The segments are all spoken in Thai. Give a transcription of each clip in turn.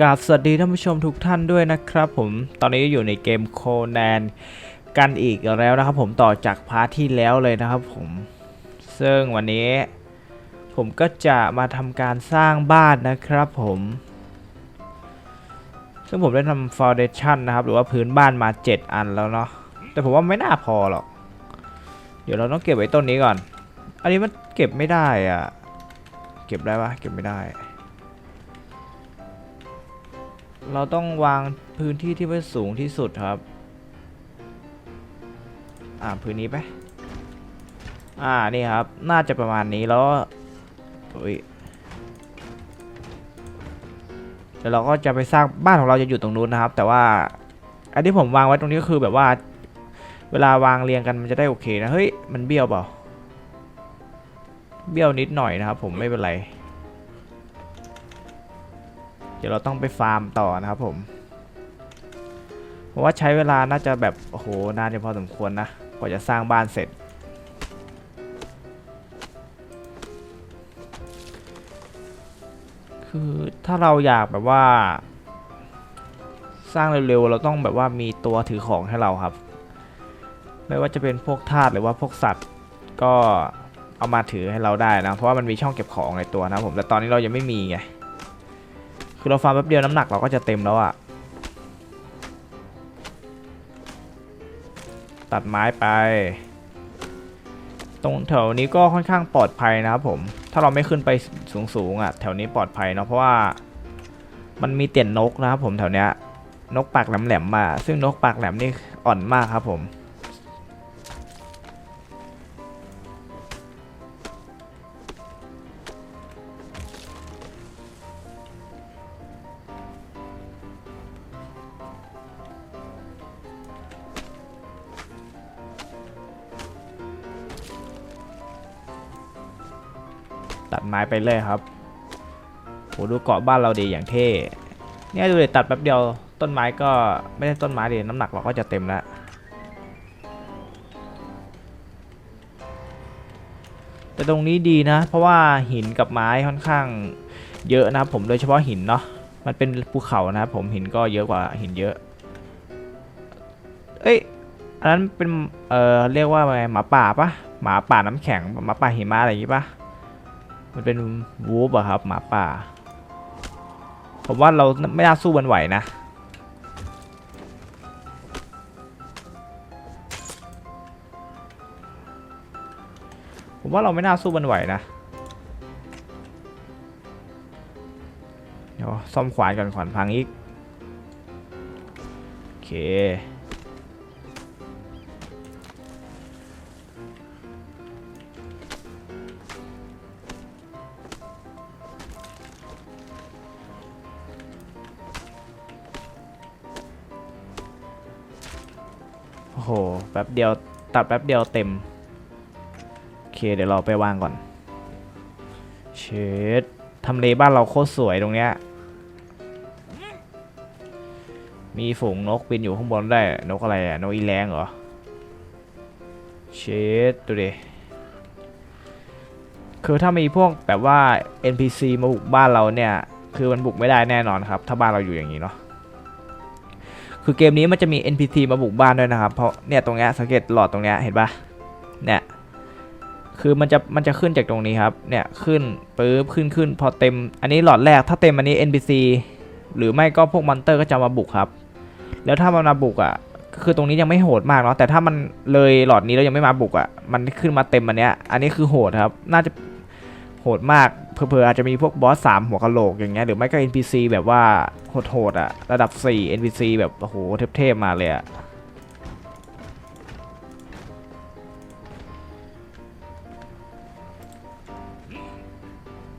กราบสวัสดีท่านผู้ชมทุกท่านด้วยนะครับผมตอนนี้อยู่ในเกมโคแนนกันอีกแล้วนะครับผมต่อจากพาร์ทที่แล้วเลยนะครับผมซึ่งวันนี้ ผมก็จะมาทำการสร้างบ้านนะครับผม ซึ่งผมได้ทำฟ u n เดชั่นนะครับ หรือว่าพื้นบ้านมา 7 อันแล้วเนาะแต่ผมว่าไม่น่าพอหรอก เดี๋ยวเราต้องเก็บไว้ต้นนี้ก่อน อันนี้มันเก็บไม่ได้อะเก็บได้ปะเก็บไม่ได้ เราต้องวางพื้นที่ที่มันสูงที่สุดครับ อ่าพื้นนี้ไป อ่านี่ครับ น่าจะประมาณนี้แล้วอุ้ยเดี๋ยวเราก็จะไปสร้างบ้านของเราจะอยู่ตรงนู้นนะครับ แต่ว่าอันที่ผมวางไว้ตรงนี้ก็คือแบบว่า เวลาวางเรียงกันมันจะได้โอเคนะเฮ้ยมันเบี้ยวเปล่าเบี้ยวนิดหน่อยนะครับ ผมไม่เป็นไร ดี๋ยวเราต้องไปฟาร์มต่อนะครับผมผมว่าใช้เวลาน่าจะแบบโอ้โหนานพอสมควรนะกว่าจะสร้างบ้านเสร็จ คือถ้าเราอยากแบบว่า สร้างเร็วๆเราต้องแบบว่ามีตัวถือของให้เราครับ ไม่ว่าจะเป็นพวกทาสหรือว่าพวกสัตว์ก็เอามาถือให้เราได้นะ เพราะว่ามันมีช่องเก็บของในตัวนะผมแต่ตอนนี้เรายังไม่มีไง คือเราฟาร์มแป๊บเดียวน้ำหนักเราก็จะเต็มแล้วอะตัดไม้ไป ตรงแถวนี้ก็ค่อนข้างปลอดภัยนะครับผม ถ้าเราไม่ขึ้นไปสูงๆอะแถวนี้ปลอดภัยเนาะเพราะว่ามันมีเตี่ยนนกนะครับผมแถวเนี้ยนกปากแหลมๆมา ซึ่งนกปากแหลมนี่อ่อนมากครับผม ตัดไม้ไปเลยครับโหดูเกาะบ้านเราดีอย่างเท่เนี่ยดูเลยตัดแป๊บเดียวต้นไม้ก็ไม่ได้ต้นไม้ดีน้ำหนักเราก็จะเต็มแล้วแต่ตรงนี้ดีนะ เพราะว่าหินกับไม้ค่อนข้างเยอะนะครับผมโดยเฉพาะหินเนาะมันเป็นภูเขานะครับผมหินก็เยอะกว่าหินเยอะ เอ้ยอันนั้นเป็นเออเรียกว่าอะไงหมาป่าปะหมาป่าน้ำแข็งหมาป่าหิมะอะไรอย่างงี้ปะ มันเป็นวูฟอะครับหมาป่า ผมว่าเราไม่น่าสู้มันไหวนะ ผมว่าเราไม่น่าสู้มันไหวนะ เดี๋ยวซ่อมขวานก่อนขวานพังอีก โอเค แป๊บเดียวตัดแป๊บเดียวเต็ม โอเคเดี๋ยวเราไปวางก่อน เชดทำเลบ้านเราโคตรสวยตรงเนี้ย มีฝูงนกบินอยู่ข้างบนได้ นกอะไรอะนกอีแรงเหรอ เชดดูดิ คือถ้ามีพวกแบบว่า NPC มาบุกบ้านเราเนี่ย คือมันบุกไม่ได้แน่นอนครับ ถ้าบ้านเราอยู่อย่างนี้เนาะ คือเกมนี้มันจะมี NPC มาบุกบ้านด้วยนะครับ เพราะเนี่ยตรงเนี้ยสังเกตหลอดตรงเนี้ยเห็นปะเนี่ยคือมันจะมันจะขึ้นจากตรงนี้ครับเนี่ยขึ้นปึ๊บขึ้นขึ้นพอเต็ม อันนี้หลอดแรกถ้าเต็มอันนี้ NPC หรือไม่ก็พวกมอนเตอร์ก็จะมาบุกครับ แล้วถ้ามันมาบุกอะคือตรงนี้ยังไม่โหดมากเนาะแต่ถ้ามันเลยหลอดนี้แล้วยังไม่มาบุกอะมันขึ้นมาเต็มอันเนี้ยอันนี้คือโหดครับ น่าจะ โหดมากเผลอๆอาจจะมีพวกบอสสามหัวกะโหลกอย่างเงี้ยหรือไม่ก็ NPC แบบว่าโหดๆอะระดับ 4 NPC แบบโอ้โหเทพๆมาเลยอะ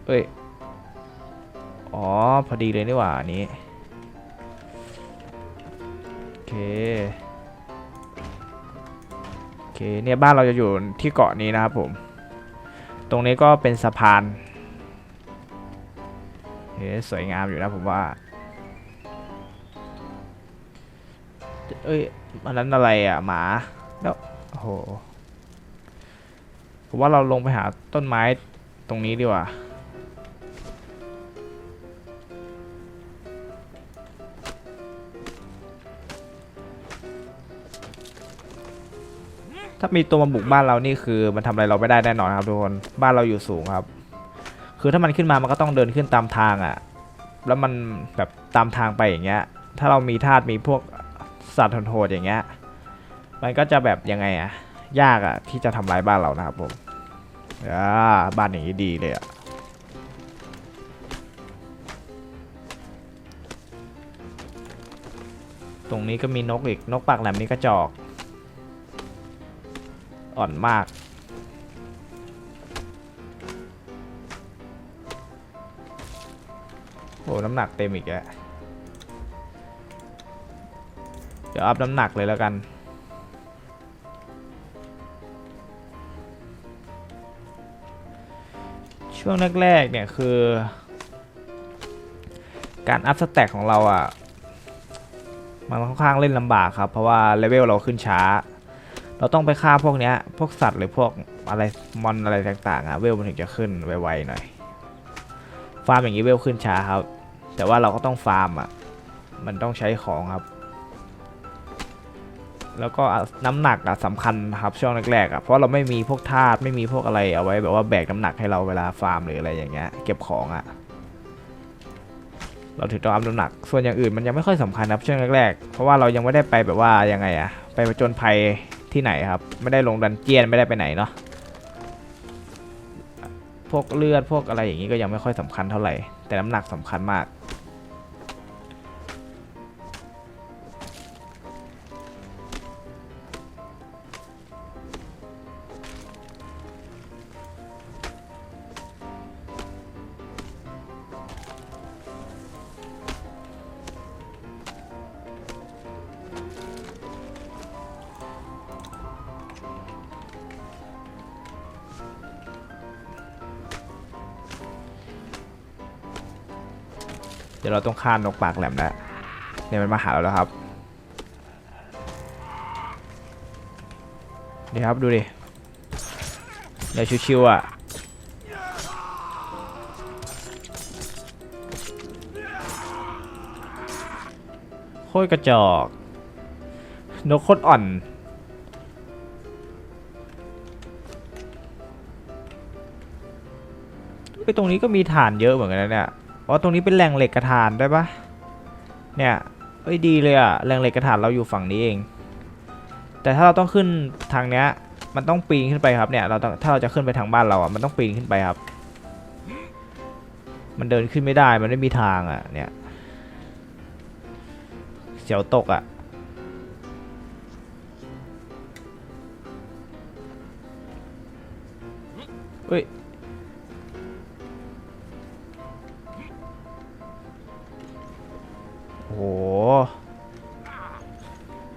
เอ้ย อ๋อ พอดีเลยนี่หว่าอันนี้ โอเค โอเค เนี่ย บ้านเราจะอยู่ที่เกาะนี้นะครับผม ตรงนี้ก็เป็นสะพานเฮ้สวยงามอยู่นะผมว่า เอ้ยอันนั้นอะไรอะหมาแล้วโอ้โหผมว่าเราลงไปหาต้นไม้ตรงนี้ดีกว่า ถ้ามีตัวมาบุกบ้านเรานี่คือ มันทำอะไรเราไม่ได้แน่นอนครับทุกคนบ้านเราอยู่สูงครับ คือถ้ามันขึ้นมามันก็ต้องเดินขึ้นตามทางอะ่ะ แล้วมันแบบตามทางไปอย่างเงี้ย ถ้าเรามีธาตุมีพวกสัตว์โหดอย่างเงี้ยมันก็จะแบบยังไงอะ่ะยากอะ่ะที่จะทำร้ายบ้านเรานะครับผมอ่าบ้านอย่างนี้ดีเลยอะ่ะตรงนี้ก็มีนกอีกนกปากแหลมนี่กระจอก อ่อนมาก โอ้น้ำหนักเต็มอีกแล้ว เดี๋ยวอัพน้ำหนักเลยแล้วกันช่วงแรกๆเนี่ยคือ การอัพสแต็กของเราอะ มันค่อนข้างเล่นลำบากครับ เพราะว่าเลเวลเราขึ้นช้า เราต้องไปฆ่าพวกเนี้ย พวกสัตว์หรือพวกอะไรมอนอะไรต่างๆอะเวลมันถึงจะขึ้นไวๆหน่อย ฟาร์มอย่างนี้เวลขึ้นช้าครับ แต่ว่าเราก็ต้องฟาร์มอะ มันต้องใช้ของครับ แล้วก็น้ำหนักอะสำคัญครับช่วงแรกๆอะเพราะเราไม่มีพวกธาตุไม่มีพวกอะไรเอาไว้แบบว่าแบกน้ำหนักให้เราเวลาฟาร์มหรืออะไรอย่างเงี้ยเก็บของอะเราถึงต้องอัพน้ำหนัก ส่วนอย่างอื่นมันยังไม่ค่อยสำคัญครับช่วงแรกๆ เพราะว่าเรายังไม่ได้ไปแบบว่ายังไงอะไปผจญภัย ที่ไหนครับ ไม่ได้ลงดันเจียนไม่ได้ไปไหนเนาะพวกเลือดพวกอะไรอย่างนี้ก็ยังไม่ค่อยสำคัญเท่าไหร่ แต่น้ำหนักสำคัญมาก ดี๋ยวเราต้องฆ่านกปากแหลมแล้วเนี่ยมันมาหาเราแล้วครับนี่ครับดูดิเดี๋ยวชิวๆอะโคตรกระจอกนกโคตรอ่อนไอ้ยตรงนี้ก็มีฐานเยอะเหมือนกันนะเนี่ย อ๋อตรงนี้เป็นแหล่งเหล็กกระฐานได้ปะเนี่ยเอ้ยดีเลยอะแหล่งเหล็กกระฐานเราอยู่ฝั่งนี้เอง แต่ถ้าเราต้องขึ้นทางเนี้ยมันต้องปีนขึ้นไปครับเนี่ยเราถ้าเราจะขึ้นไปทางบ้านเราอะมันต้องปีนขึ้นไปครับ มันเดินขึ้นไม่ได้มันไม่มีทางอะเนี่ยเสียวตกอะเฮ้ย โอ้โห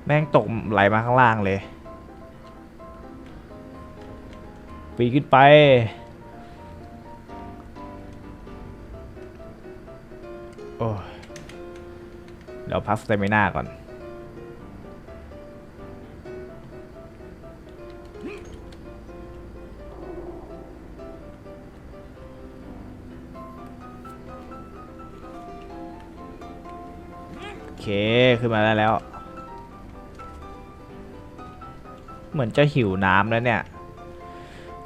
แม่งตกไหลมาข้างล่างเลย ปีขึ้นไป โอ้เดี๋ยวพักสเตมิน่าก่อน เคขึ้นมาได้แล้ว เหมือนจะหิวน้ำแล้วเนี่ย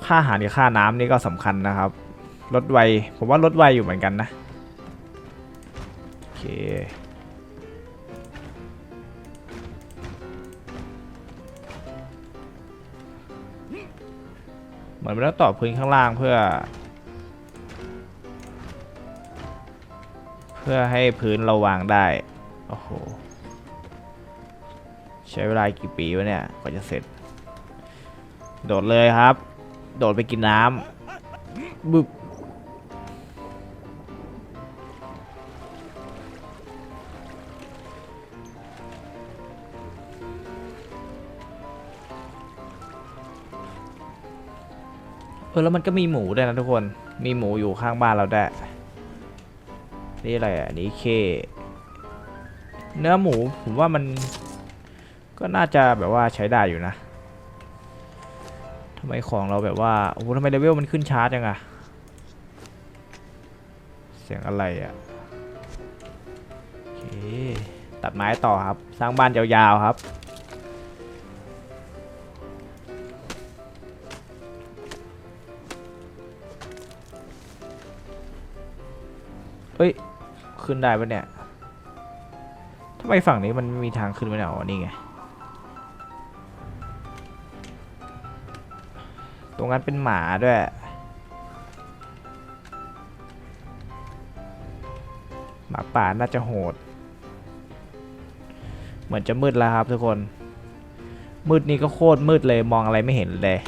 ค่าอาหารกับค่าน้ำนี่ก็สำคัญนะครับลดไวผมว่าลดไวอยู่เหมือนกันนะ โอเคเหมือนมันต้องต่อพื้นข้างล่างเพื่อ เพื่อให้พื้นเราวางได้ โอ้โห ใช้เวลากี่ปีวะเนี่ยกว่าจะเสร็จ โดดเลยครับ โดดไปกินน้ำบึบเออแล้วมันก็มีหมูด้วยนะทุกคน มีหมูอยู่ข้างบ้านเราได้ นี่อะไรอะ นี่เค เนื้อหมูผมว่ามันก็น่าจะแบบว่าใช้ได้อยู่นะทำไมของเราแบบว่าโอ้โหทำไมเลเวลมันขึ้นช้าจังอะเสียงอะไรอะโอเคตัดไม้ต่อครับ สร้างบ้านยาวๆครับเอ้ย ขึ้นได้ปะเนี่ย ไมฝั่งนี้มันม่มีทางขึ้นไม่ได้อ๋อนี่ไง ตรงนั้นเป็นหมาด้วย หมาป่าน่าจะโหด เหมือนจะมืดแล้วครับทุกคน มืดนี่ก็โคตรมืดเลยมองอะไรไม่เห็นเลย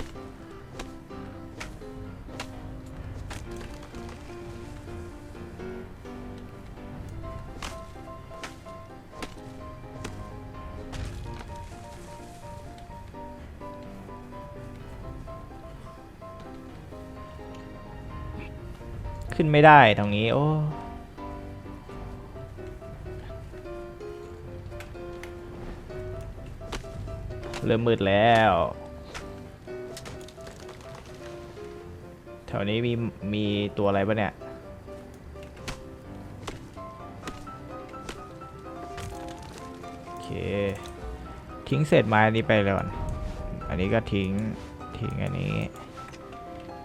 ไม่ได้ตรงนี้ โอ้เริ่มมืดแล้วแถวนี้มีมีตัวอะไรปะเนี่ยโอเคทิ้งเศษไม้อันนี้ไปเลยก่อน อันนี้ก็ทิ้งทิ้งอันนี้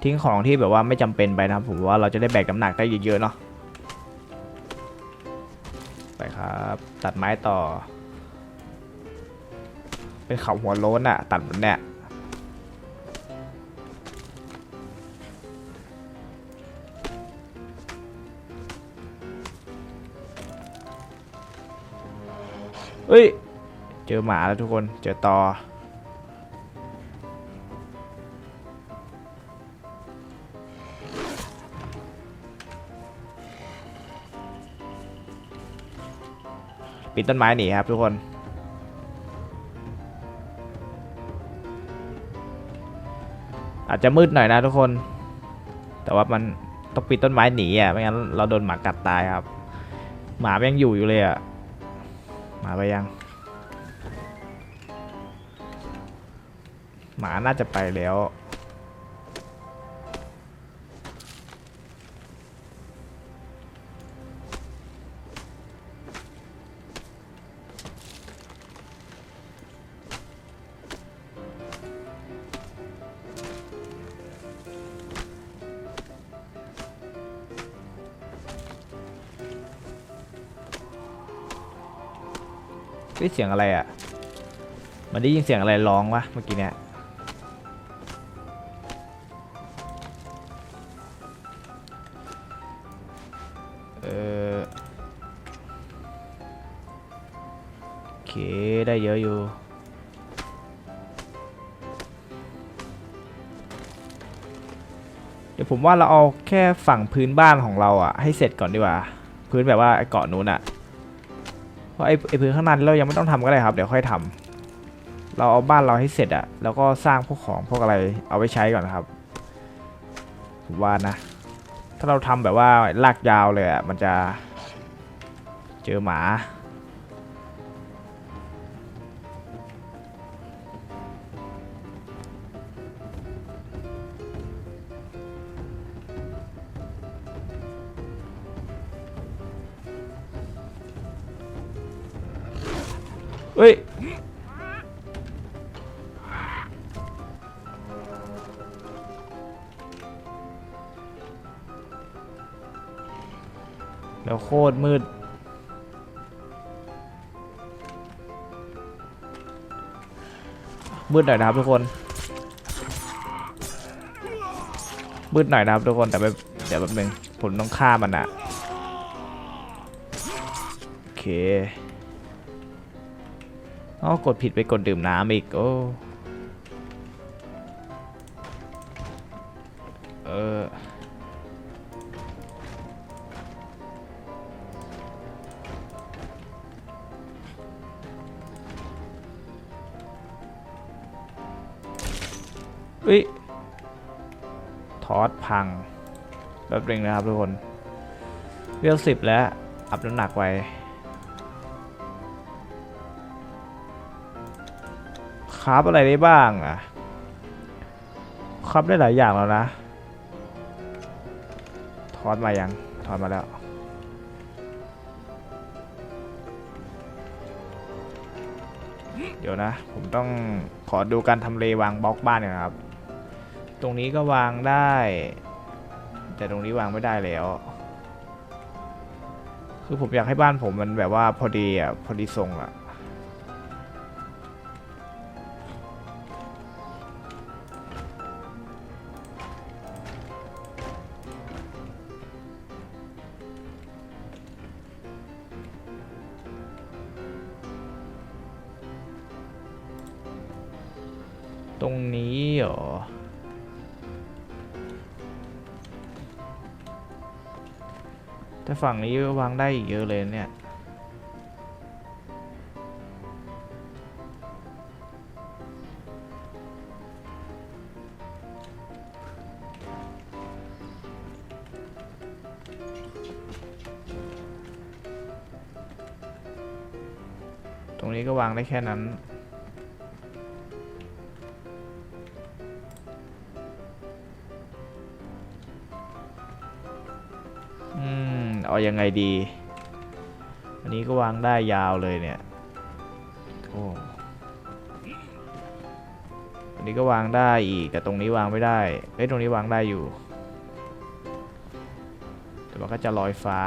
ทิ้งของที่แบบว่าไม่จำเป็นไปนะครับผมว่าเราจะได้แบกน้ำหนักได้เยอะๆเนาะไปครับ ตัดไม้ต่อ เป็นเขาหัวโล้นอะตัดมันเนี่ยเฮ้ย เจอหมาแล้วทุกคน เจอต่อ ปิดต้นไม้หนีครับทุกคนอาจจะมืดหน่อยนะทุกคน แต่ว่ามันต้องปิดต้นไม้หนีอะ ไม่งั้นเราโดนหมากัดตายครับ หมายังอยู่อยู่เลยอะ หมาไปยัง หมาน่าจะไปแล้ว ได้เสียงอะไรอะ มันได้ยินเสียงอะไรร้องวะเมื่อกี้เนี่ยเออโอเคได้เยอะอยู่เดี๋ยวผมว่าเราเอาแค่ฝั่งพื้นบ้านของเราอะให้เสร็จก่อนดีกว่า พื้นแบบว่าเกาะนู้นอะ เพราะไอ้ไอ้พื้นข้างหน้าเรายังไม่ต้องทำก็ได้ครับ เดี๋ยวค่อยทำเราเอาบ้านเราให้เสร็จอะแล้วก็สร้างพวกของพวกอะไรเอาไปใช้ก่อนครับผมว่านะ ถ้าเราทำแบบว่าลากยาวเลยอะมันจะเจอหมา เฮ้ย แล้วโคตรมืด มืดหน่อยนะครับทุกคน มืดหน่อยนะครับทุกคนแต่แบบเดี๋ยวแป๊บนึงผมต้องฆ่ามันอะโอเค อ๋อกดผิดไปกดดื่มน้ำอีก โอ้ เออเฮ้ย ทอดพังแป๊บนึงนะครับทุกคนเวลสิบแล้ว อัพน้ำหนักไว้ ราฟอะไรได้บ้างอะคราฟได้หลายอย่างแล้วนะทอดมายังทอดมาแล้วเดี๋ยวนะ ผมต้องขอดูการทำเลวางบล็อกบ้านหน่อยนะครับ ตรงนี้ก็วางได้ แต่ตรงนี้วางไม่ได้แล้ว คือผมอยากให้บ้านผมมันแบบว่าพอดีอะ พอดีทรงอะ รงนี้เหรอแต่ฝั่งนี้วางได้อีกเยอะเลยเนี่ยตรงนี้ก็วางได้แค่นั้น เอายังไงดี อันนี้ก็วางได้ยาวเลยเนี่ยโอ้อันนี้ก็วางได้อีกแต่ตรงนี้วางไม่ได้เอ้ยตรงนี้วางได้อยู่ แต่มันก็จะลอยฟ้า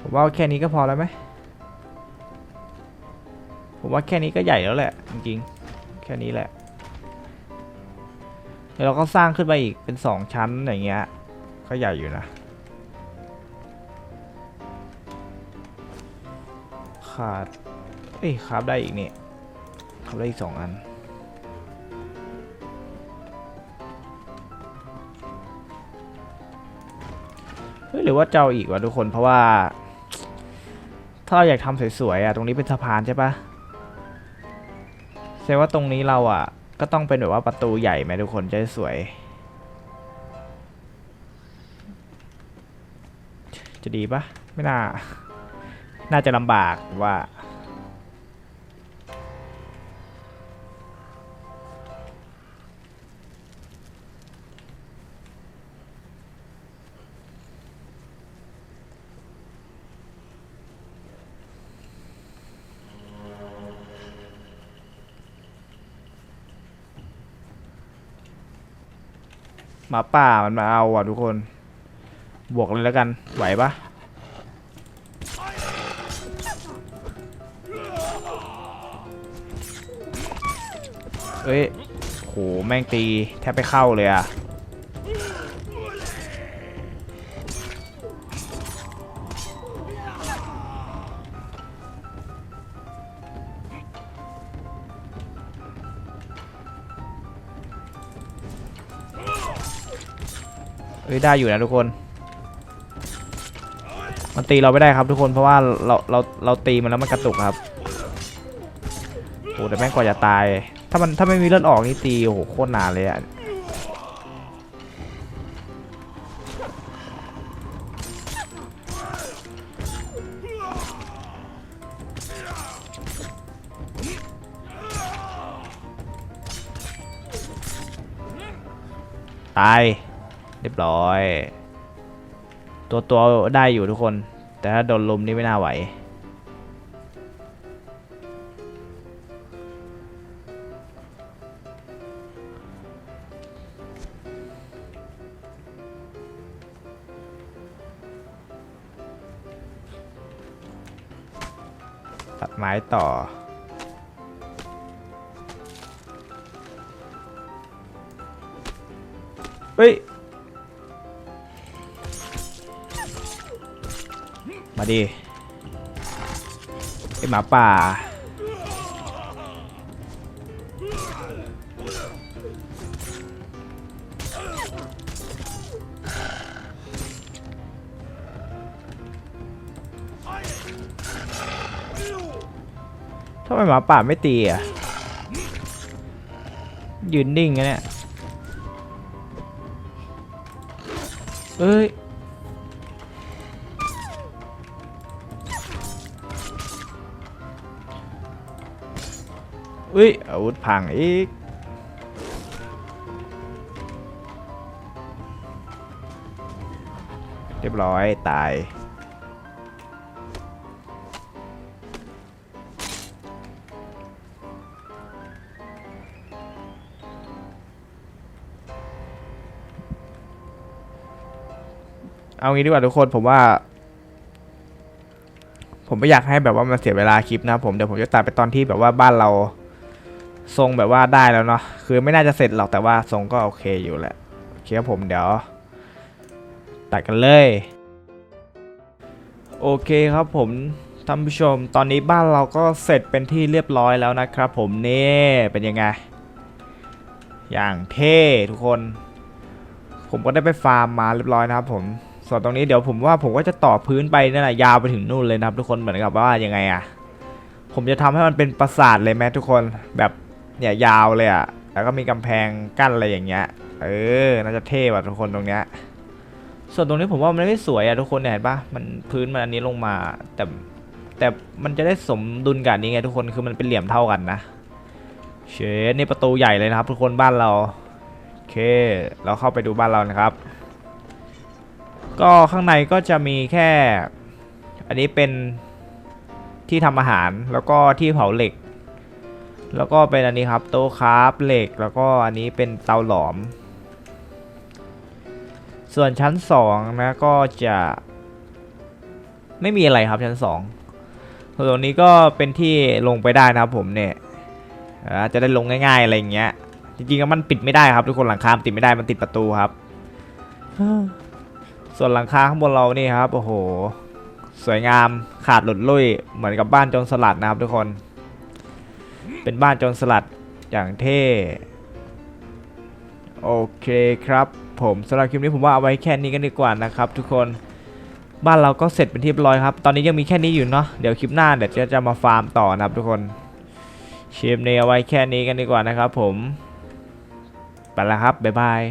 ผมว่าแค่นี้ก็พอแล้วไหม ว่าแค่นี้ก็ใหญ่แล้วแหละ จริงๆ แค่นี้แหละ เดี๋ยวเราก็สร้างขึ้นไปอีกเป็นสองชั้นอย่างเงี้ย ก็ใหญ่อยู่นะขาดเอ้ยคราบได้อีกนี่คราบได้อีกสองอันเฮ้ยหรือว่าเจ้าอีกวะทุกคนเพราะว่า ถ้าเราอยากทำสวยๆอะตรงนี้เป็นสะพานใช่ปะ แสดงว่าตรงนี้เราอะ ก็ต้องเป็นแบบว่าประตูใหญ่ไหมทุกคนจะสวย จะดีปะไม่น่า น่าจะลำบากว่า มาป่ามันมาเอาอะทุกคน บวกเลยแล้วกัน ไหวปะเอ้ยโห แม่งตี แทบไปเข้าเลยอะ เอ้ยได้อยู่นะทุกคน มันตีเราไม่ได้ครับทุกคนเพราะว่าเราเราเราตีมันแล้วมันกระตุกครับโอ้แต่แม่งกว่าจะตาย ถ้ามันถ้าไม่มีเลือดออกนี่ตีโอ้โหโคตรนานเลยอะตาย เรียบร้อย ตัวตัวได้อยู่ทุกคน แต่ถ้าโดนลมนี่ไม่น่าไหว ตัดไม้ต่อเฮ้ย มาดิไอหมาป่า ทำไมหมาป่าไม่ตีอะ ยืนนิ่งอะเนี่ย เอ้ย อุ้ยอาวุธพังอีกเรียบร้อยตายเอางี้ดีกว่าทุกคนผมว่า ผมไม่อยากให้แบบว่ามันเสียเวลาคลิปนะผมเดี๋ยวผมจะตัดไปตอนที่แบบว่าบ้านเรา ทรงแบบว่าได้แล้วเนาะคือไม่น่าจะเสร็จหรอกแต่ว่าทรงก็โอเคอยู่แหละโอเคครับผมเดี๋ยวตัดกันเลยโอเคครับผมท่านผู้ชม ตอนนี้บ้านเราก็เสร็จเป็นที่เรียบร้อยแล้วนะครับ ผมนี่เป็นยังไง อย่างเท่ทุกคน ผมก็ได้ไปฟาร์มมาเรียบร้อยนะครับ ผมส่วนตรงนี้เดี๋ยวผมว่าผมก็จะต่อพื้นไปนั่นแหละยาวไปถึงนู่นเลยนะครับ ทุกคนเหมือนกับว่ายังไงอะผมจะทำให้มันเป็นปราสาทเลยไหมทุกคนแบบ เนี่ยยาวเลยอะแล้วก็มีกำแพงกั้นอะไรอย่างเงี้ย เออ น่าจะเท่ว่ะทุกคนตรงเนี้ย ส่วนตรงนี้ผมว่ามันไม่สวยอะทุกคนเห็นปะมันพื้นมันอันนี้ลงมา แต่แต่มันจะได้สมดุลกับนนี้ไงทุกคน คือมันเป็นเหลี่ยมเท่ากันนะ เชนี่ประตูใหญ่เลยนะครับ ทุกคนบ้านเรา โอเค เราเข้าไปดูบ้านเรานะครับ ก็ข้างในก็จะมีแค่ อันนี้เป็นที่ทำอาหาร แล้วก็ที่เผาเหล็ก แล้วก็เป็นอันนี้ครับโต๊ะคราฟเหล็กแล้วก็อันนี้เป็นเตาหลอม ส่วนชั้นสองนะก็จะไม่มีอะไรครับชั้นสองส่วนตรงนี้ก็เป็นที่ลงไปได้นะครับผมเนี่ยจะได้ลงง่ายๆอะไรอย่างเงี้ย จริงๆมันปิดไม่ได้ครับทุกคนหลังคามติดไม่ได้มันติดประตูครับ ส่วนหลังคาข้างบนเรานี่ครับโอ้โห สวยงามขาดหลุดลุ่ยเหมือนกับบ้านโจรสลัดนะครับทุกคน เป็นบ้านโจรสลัดอย่างเท่ โอเคครับผมสำหรับคลิปนี้ผมว่าเอาไว้แค่นี้กันดีกว่านะครับ ทุกคนบ้านเราก็เสร็จเป็นที่เรียบร้อยครับ ตอนนี้ยังมีแค่นี้อยู่เนาะเดี๋ยวคลิปหน้าเดี๋ยวจะจะมาฟาร์มต่อนะครับทุกคนคลิปนี้เอาไว้แค่นี้กันดีกว่านะครับผมไปแล้วครับบ๊ายบาย